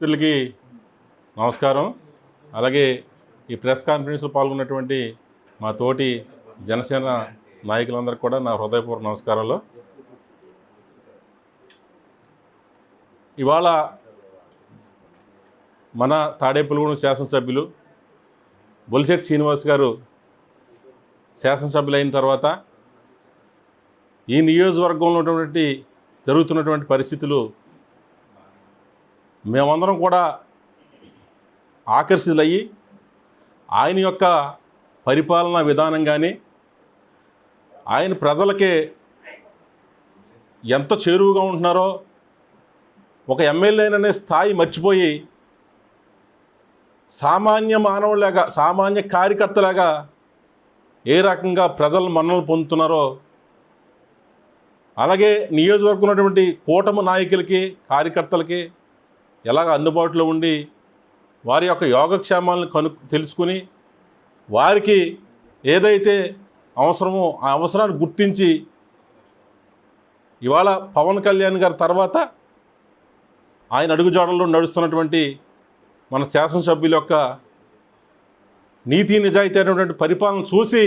మిత్రులకి నమస్కారం. అలాగే ఈ ప్రెస్ కాన్ఫరెన్స్లో పాల్గొన్నటువంటి మా తోటి జనసేన నాయకులందరికీ కూడా నా హృదయపూర్వక నమస్కారాలు. ఇవాళ మన తాడేపులగూడెం శాసనసభ్యులు బొలిశెట్టి శ్రీనివాస్ గారు శాసనసభ్యులు అయిన తర్వాత ఈ నియోజకవర్గంలో ఉన్నటువంటి జరుగుతున్నటువంటి పరిస్థితులు మేమందరం కూడా ఆకర్షితులయ్యి ఆయన యొక్క పరిపాలనా విధానం కానీ ఆయన ప్రజలకి ఎంత చేరువుగా ఉంటున్నారో ఒక ఎమ్మెల్యేననే స్థాయి మర్చిపోయి సామాన్య మానవులాగా సామాన్య కార్యకర్తలాగా ఏ రకంగా ప్రజలు మన్నలు పొందుతున్నారో అలాగే నియోజకవర్గం ఉన్నటువంటి కూటమి నాయకులకి కార్యకర్తలకి ఎలాగ అందుబాటులో ఉండి వారి యొక్క యోగక్షేమాలను కను తెలుసుకుని వారికి ఏదైతే అవసరమో ఆ అవసరాన్ని గుర్తించి ఇవాళ పవన్ కళ్యాణ్ గారి తర్వాత ఆయన అడుగుజాడల్లో నడుస్తున్నటువంటి మన శాసనసభ్యుల యొక్క నీతి నిజాయితీ అయినటువంటి పరిపాలన చూసి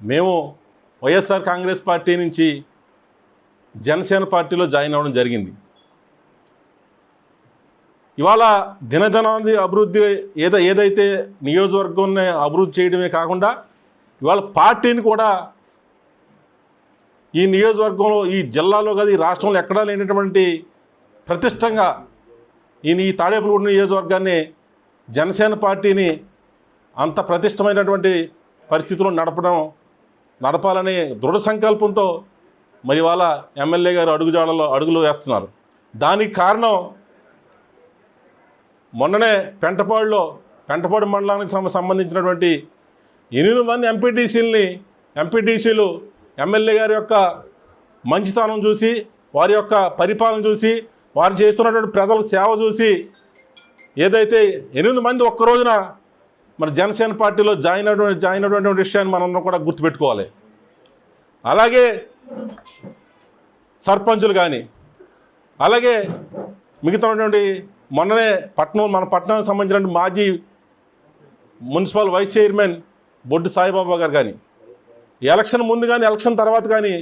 మేము వైఎస్ఆర్ కాంగ్రెస్ పార్టీ నుంచి జనసేన పార్టీలో జాయిన్ అవ్వడం జరిగింది. ఇవాళ దినజనాది అభివృద్ధి ఏద ఏదైతే నియోజకవర్గాన్ని అభివృద్ధి చేయడమే కాకుండా ఇవాళ పార్టీని కూడా ఈ నియోజకవర్గంలో ఈ జిల్లాలో కాదు ఈ రాష్ట్రంలో ఎక్కడా లేనటువంటి ప్రతిష్టంగా ఈ ఈ తాడేపల్లిగూడ నియోజకవర్గాన్ని జనసేన పార్టీని అంత ప్రతిష్టమైనటువంటి పరిస్థితుల్లో నడపడం నడపాలని దృఢ సంకల్పంతో మరి వాళ్ళ ఎమ్మెల్యే గారు అడుగుజాడలో అడుగులు వేస్తున్నారు. దానికి కారణం మొన్ననే పెంటపాడులో పెంటపాడు మండలానికి సం- సంబంధించినటువంటి ఎనిమిది మంది ఎంపీటీసీలని ఎంపీటీసీలు ఎమ్మెల్యే గారి యొక్క మంచితనం చూసి వారి యొక్క పరిపాలన చూసి వారు చేస్తున్నటువంటి ప్రజల సేవ చూసి ఏదైతే ఎనిమిది మంది ఒక్క రోజున మన జనసేన పార్టీలో జాయిన్ అయినటువంటి జాయిన్ అయినటువంటి విషయాన్ని మనందరం కూడా గుర్తుపెట్టుకోవాలి. అలాగే సర్పంచులు కానీ అలాగే మిగతా ఉన్నటువంటి మొన్ననే పట్నం మన పట్టణానికి సంబంధించిన మాజీ municipal vice chairman Boddu Saibaba గారు కానీ ఎలక్షన్ ముందు కానీ ఎలక్షన్ తర్వాత కానీ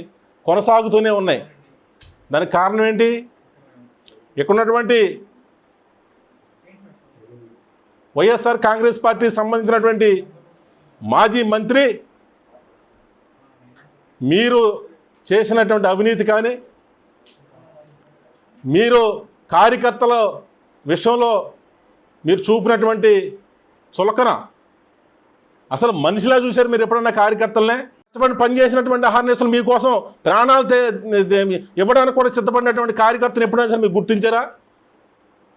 కొనసాగుతూనే ఉన్నాయి. దానికి కారణం ఏంటి? ఇక్కడున్నటువంటి వైఎస్ఆర్ కాంగ్రెస్ పార్టీకి సంబంధించినటువంటి మాజీ మంత్రి మీరు చేసినటువంటి అవినీతి కానీ మీరు కార్యకర్తల విషయంలో మీరు చూపినటువంటి చులకన. అసలు మనిషిలా చూశారు మీరు ఎప్పుడన్నా కార్యకర్తలనే? కష్టపడి పనిచేసినటువంటి అహార్నేసులు మీకోసం ప్రాణాలు ఇవ్వడానికి కూడా సిద్ధపడినటువంటి కార్యకర్తను ఎప్పుడైనా సరే మీరు గుర్తించారా?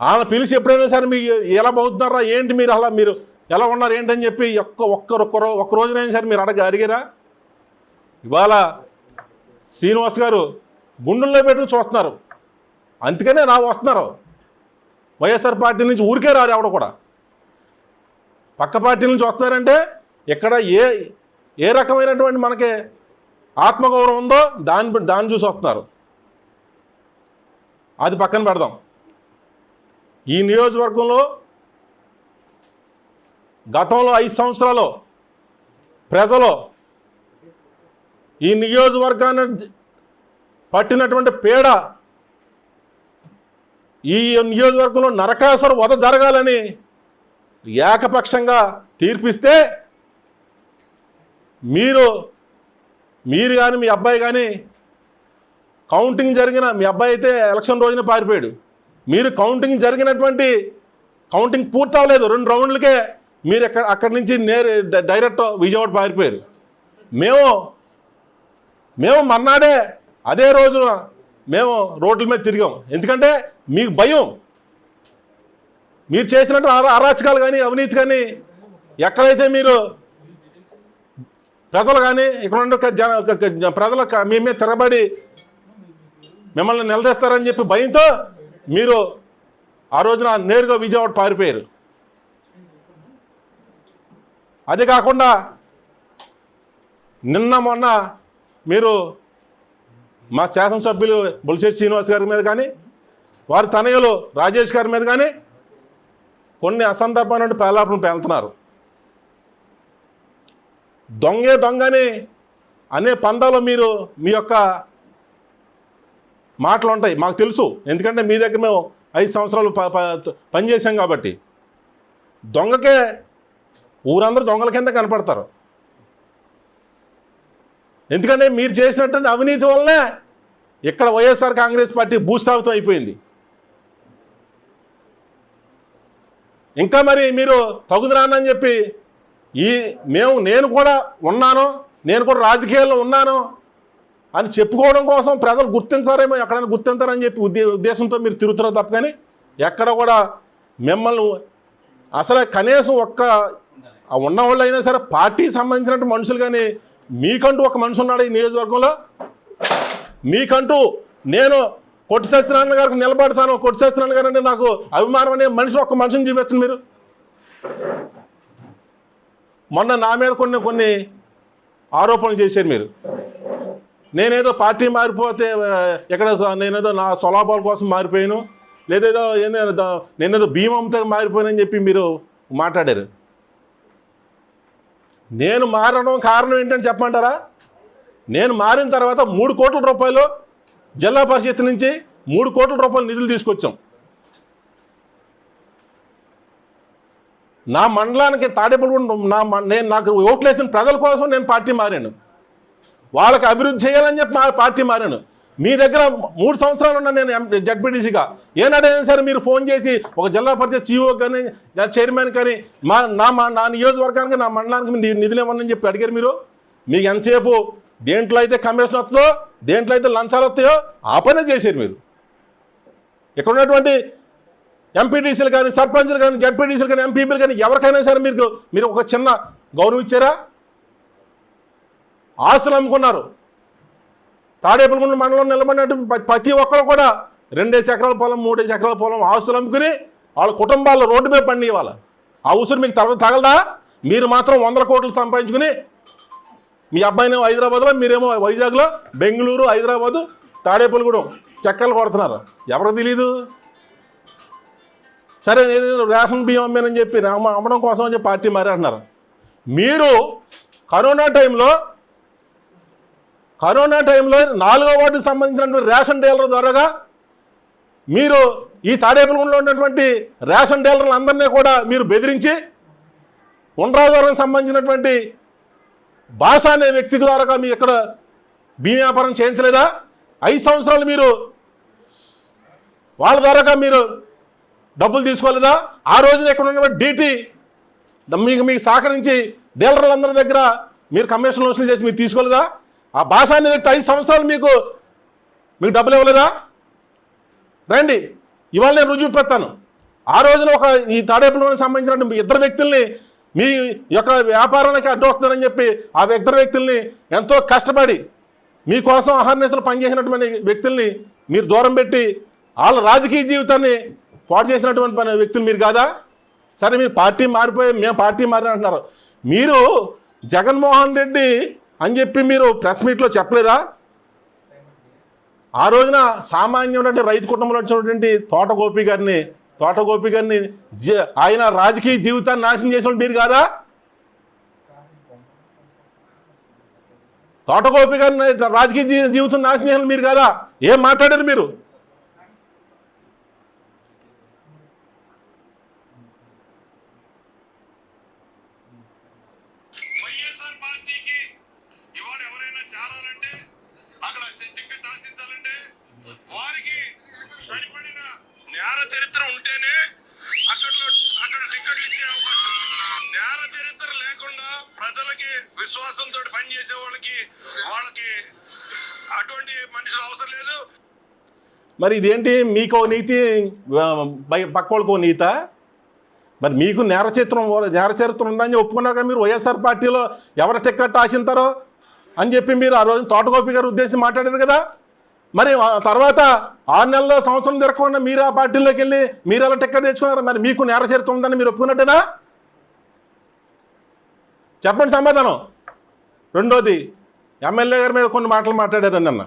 వాళ్ళని పిలిచి ఎప్పుడైనా సరే మీ ఎలా బతుకుతున్నారా? ఏంటి మీరు అలా మీరు ఎలా ఉన్నారు? ఏంటని చెప్పి ఒక్క ఒక్క ఒక్క రోజునైనా సరే మీరు అడగ అడిగారా? ఇవాళ శ్రీనివాస్ గారు గుండెల్లో పెట్టుకుని చూస్తున్నారు. అందుకనే రా వస్తున్నారు. వైఎస్ఆర్ పార్టీ నుంచి ఊరికే రారు ఎవడ కూడా. పక్క పార్టీ నుంచి వస్తున్నారంటే ఇక్కడ ఏ ఏ రకమైనటువంటి మనకి ఆత్మగౌరవం ఉందో దాన్ని దాన్ని చూసి వస్తున్నారు. అది పక్కన పెడదాం. ఈ నియోజకవర్గంలో గతంలో ఐదు సంవత్సరాలు ప్రజలు ఈ నియోజకవర్గాన్ని పట్టినటువంటి పీడ ఈ నియోజకవర్గంలో నరకాసుర వధ జరగాలని ఏకపక్షంగా తీర్పిస్తే మీరు మీరు కానీ మీ అబ్బాయి కానీ కౌంటింగ్ జరిగిన మీ అబ్బాయి అయితే ఎలక్షన్ రోజున పారిపోయాడు. మీరు కౌంటింగ్ జరిగినటువంటి కౌంటింగ్ పూర్తవలేదు. రెండు రౌండ్లకే మీరు ఎక్కడ అక్కడి నుంచి నేరు డైరెక్ట్ విజయవాడ పారిపోయారు. మేము మేము మర్నాడే అదే రోజున మేము రోడ్ల మీద తిరిగాం. ఎందుకంటే మీకు భయం. మీరు చేసినట్టు అరా- అరాచకాలు కానీ అవినీతి కానీ ఎక్కడైతే మీరు ప్రజలు కానీ ఇక్కడ ఉండే ఒక జన ఒక- ప్రజలు మీ మీద తిరగబడి మిమ్మల్ని నిలదీస్తారని చెప్పి భయంతో మీరు ఆ రోజున నేరుగా విజయవాడ పారిపోయారు. అదే కాకుండా నిన్న మొన్న మీరు మా శాసనసభ్యులు బొలిశెట్టి శ్రీనివాస్ గారి మీద కానీ వారి తనయులు రాజేష్ గారి మీద కానీ కొన్ని అసందర్భమైన పేలాపలను పేలుతున్నారు. దొంగే దొంగని అనే పందాలో మీరు మీ యొక్క మాటలు ఉంటాయి మాకు తెలుసు. ఎందుకంటే మీ దగ్గర మేము ఐదు సంవత్సరాలు ప ప- పనిచేసాం కాబట్టి. దొంగకే ఊరందరూ దొంగల కింద కనపడతారు. ఎందుకంటే మీరు చేసినటువంటి అవినీతి వల్లనే ఇక్కడ వైఎస్ఆర్ కాంగ్రెస్ పార్టీ భూస్థాపితం అయిపోయింది. ఇంకా మరి మీరు తగుదరానని చెప్పి ఈ మేము నేను కూడా ఉన్నాను నేను కూడా రాజకీయాల్లో ఉన్నాను అని చెప్పుకోవడం కోసం ప్రజలు గుర్తించారేమో ఎక్కడైనా గుర్తించారని చెప్పి ఉద్దే ఉద్దేశంతో మీరు తిరుగుతున్నారు తప్ప కానీ ఎక్కడ కూడా మిమ్మల్ని అసలు కనీసం ఒక్క ఉన్నవాళ్ళు అయినా సరే పార్టీకి సంబంధించినట్టు మనుషులు కానీ మీకంటూ ఒక మనిషి ఉన్నాడు ఈ నియోజకవర్గంలో. మీకంటూ నేను కొట్టి సత్యనారాయణ గారికి నిలబడతాను. కొట్టి సత్యనారాయణ గారు అంటే నాకు అభిమానం అనే మనిషి ఒక్క మనిషిని చూపించండి మీరు. మొన్న నా మీద కొన్ని కొన్ని ఆరోపణలు చేశారు మీరు. నేనేదో పార్టీ మారిపోతే ఎక్కడ నేనేదో నా స్వలాభాల కోసం మారిపోయాను. లేదేదో ఏదో ద- నేనేదో భీమంతో మారిపోయానని చెప్పి మీరు మాట్లాడారు. నేను మారడం కారణం ఏంటని చెప్పమంటారా? నేను మారిన తర్వాత మూడు కోట్ల రూపాయలు జిల్లా పరిషత్ నుంచి మూడు కోట్ల రూపాయలు నిధులు తీసుకొచ్చాం. నా మండలానికి తాడేపడి నా మ- నేను నాకు ఓట్లేసిన ప్రజల కోసం నేను పార్టీ మారాను. వాళ్ళకి అభివృద్ధి చేయాలని చెప్పి మా పార్టీ మారాను. మీ దగ్గర మూడు సంవత్సరాలు ఉన్నా నేను జడ్పీటీసీగా. ఏనాడైనా సరే మీరు ఫోన్ చేసి ఒక జిల్లా పరిషత్ సీఓ కానీ చైర్మన్ కానీ మా నా మా నా నియోజకవర్గానికి నా మండలానికి నిధులు ఏమన్నా చెప్పి అడిగారు మీరు. మీకు ఎంతసేపు దేంట్లో అయితే కమిషన్ వస్తుందో దేంట్లో అయితే లంచాలు వస్తాయో ఆ పనే చేశారు మీరు. ఇక్కడ ఉన్నటువంటి ఎంపీటీసీలు కానీ సర్పంచ్లు కానీ జడ్పీటీసీలు కానీ ఎంపీపీలు కానీ ఎవరికైనా సరే మీరు మీరు ఒక చిన్న గౌరవం ఇచ్చారా? ఆస్తులు అమ్ముకున్నారు. తాడేపల్లిగుండ మండలం నిలబడినట్టు ప్రతి ఒక్కరు కూడా రెండేసి ఎకరాల పొలం మూడేసి ఎకరాల పొలం ఆస్తులు అమ్ముకుని వాళ్ళ కుటుంబాలు రోడ్డు మీద పండి ఇవాళ ఆ ఉసురు మీకు తర్వాత తగలదా? మీరు మాత్రం వందల కోట్లు సంపాదించుకుని మీ అబ్బాయినేమో హైదరాబాద్లో మీరేమో వైజాగ్లో బెంగళూరు హైదరాబాదు తాడేపల్లిగూడెం చెక్కలు కొడుతున్నారు. ఎవరికి తెలీదు? సరే నేను రేషన్ బియ్యం అమ్మానని చెప్పి రామ అమ్మడం కోసం అని చెప్పి పార్టీ మారే అంటున్నారు మీరు కరోనా టైంలో కరోనా టైంలో నాలుగో వార్డుకు సంబంధించినటువంటి రేషన్ డీలర్ ద్వారాగా మీరు ఈ తాడేపల్లిగూడలో ఉన్నటువంటి రేషన్ డీలర్లు అందరినీ కూడా మీరు బెదిరించి ఉండ్రాజవరం సంబంధించినటువంటి భాష అనే వ్యక్తి ద్వారా మీ ఇక్కడ బియ్యం వ్యాపారం చేయించలేదా? ఐదు సంవత్సరాలు మీరు వాళ్ళ ద్వారాగా మీరు డబ్బులు తీసుకోలేదా? ఆ రోజున ఇక్కడ ఉన్నటువంటి డీటీ మీకు మీకు సహకరించి డీలర్లందరి దగ్గర మీరు కమిషన్ వసూలు చేసి మీరు తీసుకోలేదా? ఆ భాష అనే వ్యక్తి ఐదు సంవత్సరాలు మీకు మీకు డబ్బులు ఇవ్వలేదా? రండి. ఇవాళ నేను రుజువు పెడతాను. ఆ రోజున ఒక ఈ తాడేపులోకి సంబంధించిన మీ ఇద్దరు వ్యక్తుల్ని మీ యొక్క వ్యాపారానికి అడ్డు వస్తుందని చెప్పి ఆ ఇద్దరు వ్యక్తుల్ని ఎంతో కష్టపడి మీకోసం అహర్నిశలు పనిచేసినటువంటి వ్యక్తుల్ని మీరు దూరం పెట్టి వాళ్ళ రాజకీయ జీవితాన్ని పాటు చేసినటువంటి పని వ్యక్తులు మీరు కాదా? సరే మీరు పార్టీ మారిపోయి మేము పార్టీ మారి అంటున్నారు మీరు జగన్మోహన్ రెడ్డి అని చెప్పి మీరు ప్రెస్ మీట్లో చెప్పలేదా? ఆ రోజున సామాన్యమైనటువంటి రైతు కుటుంబంలో వచ్చినటువంటి తోట గోపి గారిని తోట గోపి గారిని ఆయన రాజకీయ జీవితాన్ని నాశనం చేసిన మీరు కాదా? తోటగోపి గారిని రాజకీయ జీవితం నాశనం చేసిన మీరు కాదా? ఏం మాట్లాడారు మీరు వైఎస్ఆర్ పార్టీకి ఇవాళ ఎవరైనా చేరాలంటే అక్కడ టికెట్ ఆశించాలంటే వారికి సరిపడిన నేర చరిత్ర ఉంటేనే అక్కడ అక్కడ టికెట్లు ఇచ్చే అవకాశం ఉంది. నేర చరిత్ర లేకుండా ప్రజలకి విశ్వాసంతో పనిచేసే వాళ్ళకి వాళ్ళకి అటువంటి మనుషులు అవసరం లేదు. మరి ఇదేంటి? మీకు ఓ నీతి పక్కోళ్ళకో ఓ నీత? మరి మీకు నేరచరిత్రం నేరచరిత్రం ఉందని ఒప్పుకున్నాక మీరు? వైఎస్ఆర్ పార్టీలో ఎవరు టిక్కెట్ ఆశింతారో అని చెప్పి మీరు ఆ రోజు తోటగోపి గారు ఉద్దేశం మాట్లాడారు కదా? మరి తర్వాత ఆరు నెలల్లో సంవత్సరం తిరగకుండా మీరు ఆ పార్టీలోకి వెళ్ళి మీరు ఎలా టిక్కెట్ తెచ్చుకున్నారు? మరి మీకు నేరచరిత్రం ఉందని మీరు ఒప్పుకున్నట్టేనా? చెప్పండి సమాధానం. రెండోది ఎమ్మెల్యే గారి మీద కొన్ని మాటలు మాట్లాడారు నిన్న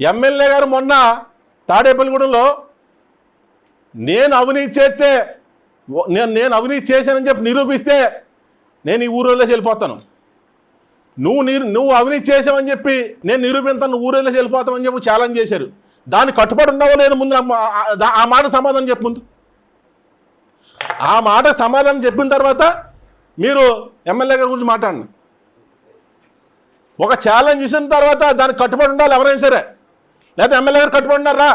ఎమ్మెల్యే గారు మొన్న తాడేపల్లిగూడెంలో నేను అవినీతి చేస్తే నేను నేను అవినీతి చేశానని చెప్పి నిరూపిస్తే నేను ఈ ఊరిలోకి వెళ్ళిపోతాను. నువ్వు నీరు నువ్వు అవినీతి చేసావని చెప్పి నేను నిరూపిస్తాను నువ్వు ఊరిలోకి చెప్పి ఛాలెంజ్ చేశారు. దాన్ని కట్టుబడి ఉన్నావో లేదు ముందు ఆ- ఆ మాట సమాధానం చెప్పు ముందు. ఆ మాట సమాధానం చెప్పిన తర్వాత మీరు ఎమ్మెల్యే గారి గురించి మాట్లాడండి. ఒక ఛాలెంజ్ ఇచ్చిన తర్వాత దానికి కట్టుబడి ఉండాలి ఎవరైనా సరే. లేదా ఎమ్మెల్యే గారు కట్టుబడి ఉన్నారా?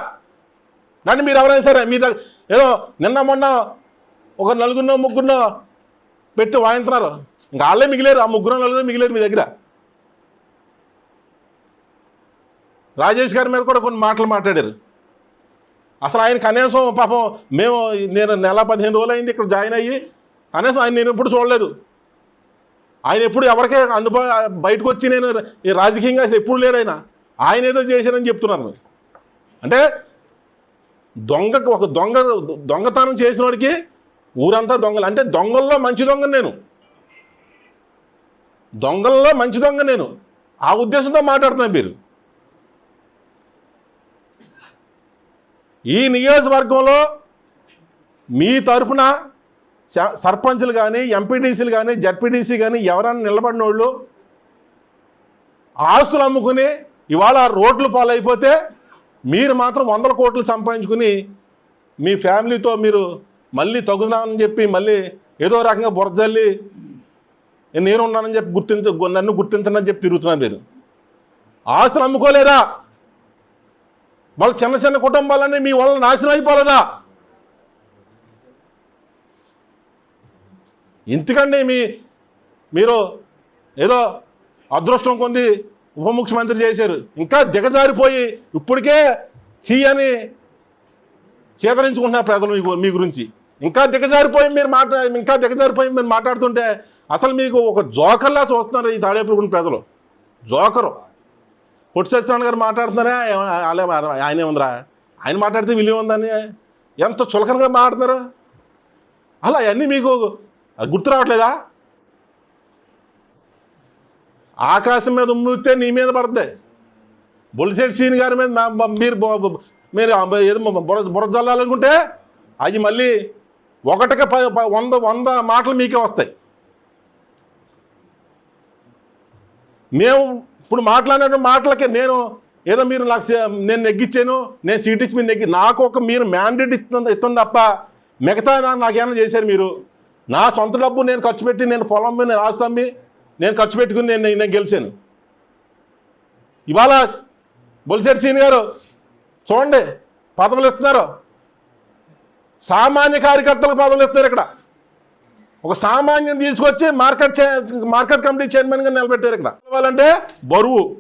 నన్ను మీరు ఎవరైనా సరే మీ దగ్గర ఏదో నిన్న మొన్న ఒక నలుగురినో ముగ్గురునో పెట్టి వాయించున్నారు ఇంకా వాళ్ళే మిగిలేరు ఆ ముగ్గురు నలుగురు మిగిలేరు మీ దగ్గర. రాజేష్ గారి మీద కూడా కొన్ని మాటలు మాట్లాడారు. అసలు ఆయన కనీసం పాపం మేము నేను నెల పదిహేను రోజులు అయింది ఇక్కడ జాయిన్ అయ్యి కనీసం ఆయన నేను ఎప్పుడు చూడలేదు. ఆయన ఎప్పుడు ఎవరికే అందుబా బయటకు వచ్చి నేను ఈ రాజకీయంగా అసలు ఎప్పుడు లేరు ఆయన. ఆయన ఏదో చేశారని చెప్తున్నారు. మీరు అంటే దొంగకు ఒక దొంగ దొంగతనం చేసిన వాడికి ఊరంతా దొంగలు. అంటే దొంగల్లో మంచి దొంగ నేను. దొంగల్లో మంచి దొంగ నేను. ఆ ఉద్దేశంతో మాట్లాడుతున్నాను మీరు. ఈ నియోజకవర్గంలో మీ తరఫున సర్పంచ్లు కానీ ఎంపీటీసీలు కానీ జడ్పీటీసీ కానీ ఎవరైనా నిలబడిన వాళ్ళు ఆస్తులు అమ్ముకుని ఇవాళ రోడ్లు పాలైపోతే మీరు మాత్రం వందల కోట్లు సంపాదించుకుని మీ ఫ్యామిలీతో మీరు మళ్ళీ తగుదామని చెప్పి మళ్ళీ ఏదో రకంగా బురజల్లి నేను ఉన్నానని చెప్పి గుర్తించ నన్ను గుర్తించండి అని చెప్పి తిరుగుతున్నారు మీరు. ఆస్తులు అమ్ముకోలేదా? వాళ్ళ చిన్న చిన్న కుటుంబాలన్నీ మీ వల్ల నాశనం అయిపోలేదా? ఇంతకండి మీ మీరు ఏదో అదృష్టం కొంది ఉప ముఖ్యమంత్రి చేశారు. ఇంకా దిగజారిపోయి ఇప్పటికే చీ అని చేతరించుకుంటున్నారు ప్రజలు మీకు మీ గురించి. ఇంకా దిగజారిపోయి మీరు మాట్లా ఇంకా దిగజారిపోయి మీరు మాట్లాడుతుంటే అసలు మీకు ఒక జోకర్లా చూస్తున్నారు ఈ తాడేపుడు ప్రజలు. జోకరు. పొట్టి సత్యనారాయణ గారు మాట్లాడుతున్నారా? ఏమ- ఆయనే ఉందిరా ఆయన మాట్లాడితే విలువ ఉందని? ఎంత చులకనగా మాట్లాడుతున్నారు? అలా అవన్నీ మీకు గుర్తు రావట్లేదా? ఆకాశం మీద ఉమ్మితే నీ మీద పడుతుంది. బొలిసెట్ సీని గారి మీద మీరు మీరు ఏదో బుర బుర జల్లాలనుకుంటే అది మళ్ళీ ఒకటికి ప వంద వంద మాటలు మీకే వస్తాయి. మేము ఇప్పుడు మాట్లాడిన మాటలకి నేను ఏదో మీరు నాకు నేను నెగ్గించాను నేను సీట్ ఇచ్చి మీరు నెగ్గి నాకు ఒక మీరు మ్యాండేట్ ఇస్తుంది ఇస్తుంది తప్ప మిగతా నాకేమైనా చేశారు మీరు? నా సొంత డబ్బు నేను ఖర్చు పెట్టి నేను పొలం మీద నేను నేను ఖర్చు పెట్టుకుని నేను నేను గెలిచాను. ఇవాళ బొలిశెట్టి సీని గారు చూడండి పదవులు ఇస్తున్నారు. సామాన్య కార్యకర్తలకు పదవులు ఇస్తున్నారు ఇక్కడ. ఒక సామాన్యం తీసుకొచ్చి మార్కెట్ చే- మార్కెట్ కమిటీ చైర్మన్గా నిలబెట్టారు ఇక్కడ. కావాలంటే బరువు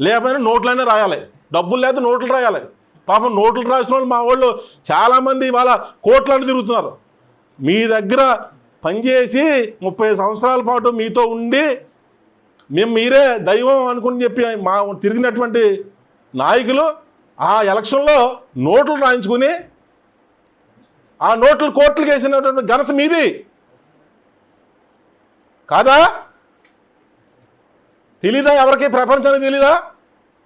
లేకపోయినా నోట్లైనా రాయాలి. డబ్బులు లేకపోతే నోట్లు రాయాలి. పాపం నోట్లు రాసిన వాళ్ళు మా వాళ్ళు చాలామంది ఇవాళ కోట్లను తిరుగుతున్నారు. మీ దగ్గర పనిచేసి ముప్పై సంవత్సరాల పాటు మీతో ఉండి మేము మీరే దైవం అనుకుని చెప్పి మా తిరిగినటువంటి నాయకులు ఆ ఎలక్షన్లో నోట్లు రాయించుకుని ఆ నోట్లు కోట్లు వేసినటువంటి ఘనత మీది. కాదా? తెలీదా? ఎవరికి? ప్రపంచానికి తెలీదా?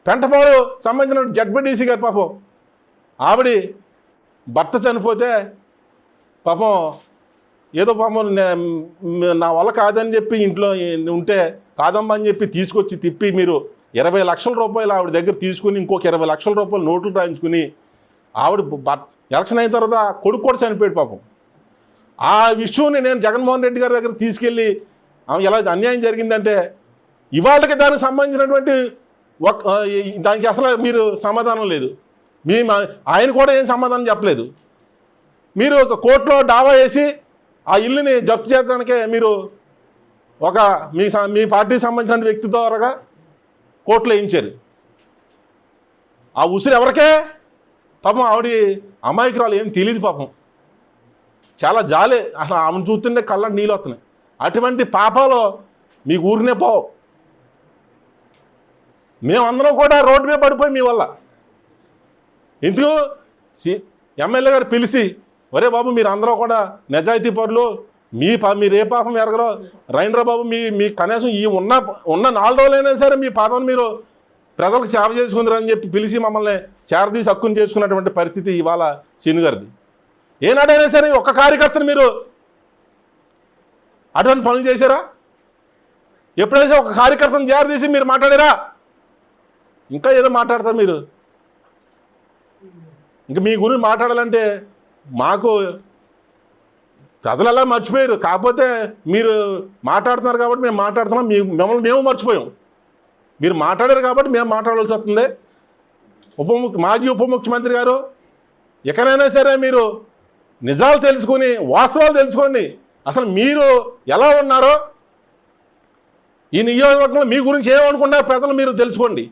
పెంటపాడు సంబంధించిన జడ్బిడిసి గారు పాపం. ఆవిడ భర్త చనిపోతే పాపం ఏదో పాపం నా వల్ల కాదని చెప్పి ఇంట్లో ఉంటే కాదమ్మా అని చెప్పి తీసుకొచ్చి తిప్పి మీరు ఇరవై లక్షల రూపాయలు ఆవిడ దగ్గర తీసుకుని ఇంకొక ఇరవై లక్షల రూపాయలు నోట్లు రాయించుకుని ఆవిడ ఎలక్షన్ అయిన తర్వాత కొడుకు కూడా చనిపోయాడు పాపం. ఆ విషయాన్ని నేను జగన్మోహన్ రెడ్డి గారి దగ్గర తీసుకెళ్ళి ఆమె ఎలా అన్యాయం జరిగిందంటే ఇవాళకి దానికి సంబంధించినటువంటి ఒక దానికి అసలు మీరు సమాధానం లేదు. మీ ఆయన కూడా ఏం సమాధానం చెప్పలేదు. మీరు ఒక కోర్టులో డావా వేసి ఆ ఇల్లుని జప్తు చేయడానికే మీరు ఒక మీ స- మీ పార్టీకి సంబంధించిన వ్యక్తి ద్వారాగా కోర్టులో వేయించారు. ఆ ఉసిరి ఎవరికే? పాపం ఆవిడ అమాయకురాలు ఏం తెలియదు పాపం. చాలా జాలే. అసలు ఆమెను చూస్తుంటే కళ్ళ నీళ్ళు వస్తున్నాయి. అటువంటి పాపాలు మీ ఊరినే పోవు. మేమందరం కూడా రోడ్డు మీద పడిపోయి మీ వల్ల. ఎందుకు? ఎమ్మెల్యే గారు పిలిచి ఒరే బాబు మీరు అందరూ కూడా నిజాయితీ పరులు. మీ పా మీరు ఏ పాపం ఎరగరో. రైండ్రా బాబు మీ మీ కనీసం ఈ ఉన్న ఉన్న నాలుగు రోజులైనా సరే మీ పాపం మీరు ప్రజలకు సేవ చేసుకుందరని చెప్పి పిలిచి మమ్మల్ని చేరదీసి హక్కుని చేసుకున్నటువంటి పరిస్థితి ఇవాళ సీను గారిది ఏనాడైనా సరే ఒక్క కార్యకర్తను మీరు అటువంటి పనులు చేశారా? ఎప్పుడైనా ఒక కార్యకర్తను చేరదీసి మీరు మాట్లాడారా? ఇంకా ఏదో మాట్లాడతారు మీరు. ఇంకా మీ గురించి మాట్లాడాలంటే మాకు ప్రజలు అలా మర్చిపోయారు. కాకపోతే మీరు మాట్లాడుతున్నారు కాబట్టి మేము మాట్లాడుతున్నాం. మీ మిమ్మల్ని మేము మర్చిపోయాం. మీరు మాట్లాడారు కాబట్టి మేము మాట్లాడాల్సి వస్తుంది. ఉప మాజీ ఉప ముఖ్యమంత్రి గారు ఎక్కడైనా సరే మీరు నిజాలు తెలుసుకొని వాస్తవాలు తెలుసుకోండి. అసలు మీరు ఎలా ఉన్నారో ఈ నియోజకవర్గంలో మీ గురించి ఏమనుకున్నారో ప్రజలు మీరు తెలుసుకోండి.